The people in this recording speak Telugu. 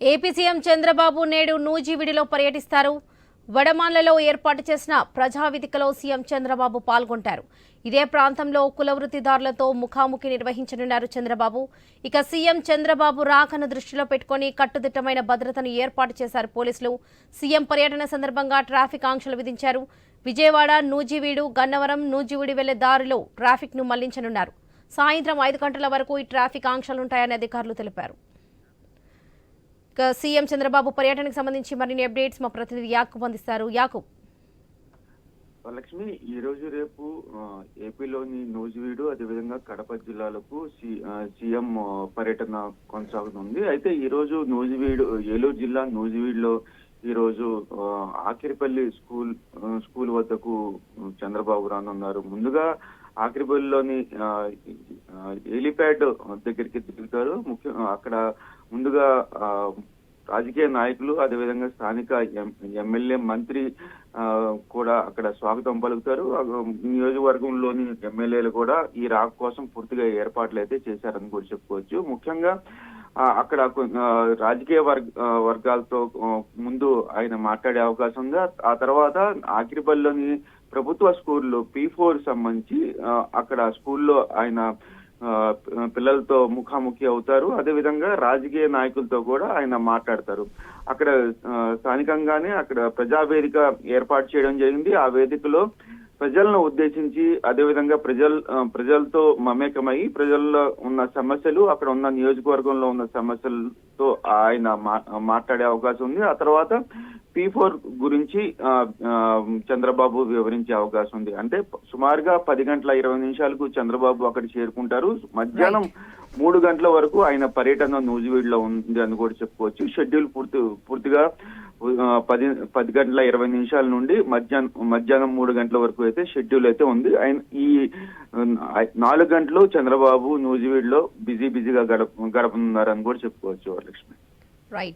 ఏపీ సీఎం చంద్రబాబు నేడు నూజివీడిలో పర్యటిస్తారు. వడమాన్లలో ఏర్పాటు చేసిన ప్రజావేదికలో సీఎం చంద్రబాబు పాల్గొంటారు. ఇదే ప్రాంతంలో కులవృత్తిదారులతో ముఖాముఖి నిర్వహించనున్నారు చంద్రబాబు. ఇక సీఎం చంద్రబాబు రాకను దృష్టిలో పెట్టుకుని కట్టుదిట్టమైన భద్రతను ఏర్పాటు చేశారు పోలీసులు. సీఎం పర్యటన సందర్భంగా ట్రాఫిక్ ఆంక్షలు విధించారు. విజయవాడ నూజివీడు గన్నవరం నూజివీడు వెళ్ళే దారిలో ట్రాఫిక్ను మళ్ళించనున్నారు. సాయంత్రం ఐదు గంటల వరకు ఈ ట్రాఫిక్ ఆంక్షలుంటాయని అధికారులు తెలిపారు. సీఎం చంద్రబాబు పర్యటనకు సంబంధించి మరిన్ని అప్డేట్స్ మా ప్రతినిధి యాకూబ్ అందిస్తారు. యాకూబ్. లక్ష్మి ఈ రోజు రేపు ఏపీలోని నూజివీడు అదేవిధంగా కడప జిల్లాలకు సి- సీఎం పర్యటన కొనసాగుతుంది. అయితే ఈ రోజు నూజివీడు ఏలూరు జిల్లా నూజివీడులో ఈ రోజు ఆకిరిపల్లి స్కూల్ స్కూల్ వద్దకు చంద్రబాబు రానున్నారు. ముందుగా ఆకిరిపల్లిలోని ఎలిప్యాడ్ దగ్గరికి తిరుగుతారు ముఖ్య అక్కడ ముందుగా ఆ, రాజకీయ నాయకులు అదేవిధంగా స్థానిక ఎం- ఎమ్మెల్యే మంత్రి కూడా అక్కడ స్వాగతం పలుకుతారు. నియోజకవర్గంలోని ఎమ్మెల్యేలు కూడా ఈ రాక కోసం పూర్తిగా ఏర్పాట్లు అయితే చేశారని కూడా చెప్పుకోవచ్చు. ముఖ్యంగా అక్కడ రాజకీయ వర్గ వర్గాలతో ముందు ఆయన మాట్లాడే అవకాశం ఉందా? ఆ- తర్వాత ఆకిరిపల్లిలోని ప్రభుత్వ స్కూల్లో పీ ఫోర్ సంబంధించి అక్కడ స్కూల్లో ఆయన పిల్లలతో ముఖాముఖి అవుతారు. అదేవిధంగా రాజకీయ నాయకులతో కూడా ఆయన మాట్లాడతారు. అక్కడ స్థానికంగానే అక్కడ ప్రజావేదిక ఏర్పాటు చేయడం జరిగింది. ఆ వేదికలో ప్రజలను ఉద్దేశించి అదేవిధంగా ప్రజల ప్రజలతో మమేకమై ప్రజల్లో ఉన్న సమస్యలు అక్కడ ఉన్న నియోజకవర్గంలో ఉన్న సమస్యలతో ఆయన మాట్లాడే అవకాశం ఉంది. ఆ తర్వాత పీ ఫోర్ గురించి చంద్రబాబు వివరించే అవకాశం ఉంది. అంటే సుమారుగా పది గంటల ఇరవై నిమిషాలకు చంద్రబాబు అక్కడ చేరుకుంటారు. మధ్యాహ్నం మూడు గంటల వరకు ఆయన పర్యటన నూజివీడులో ఉంది అని కూడా చెప్పుకోవచ్చు. షెడ్యూల్ పూర్తి పూర్తిగా పది పది గంటల ఇరవై నిమిషాల నుండి మధ్యాహ్నం మధ్యాహ్నం మూడు గంటల వరకు అయితే షెడ్యూల్ అయితే ఉంది. ఆయన ఈ నాలుగు గంటలు చంద్రబాబు నూజివీడులో బిజీ బిజీగా గడప గడపనున్నారని కూడా చెప్పుకోవచ్చు వరలక్ష్మి. రైట్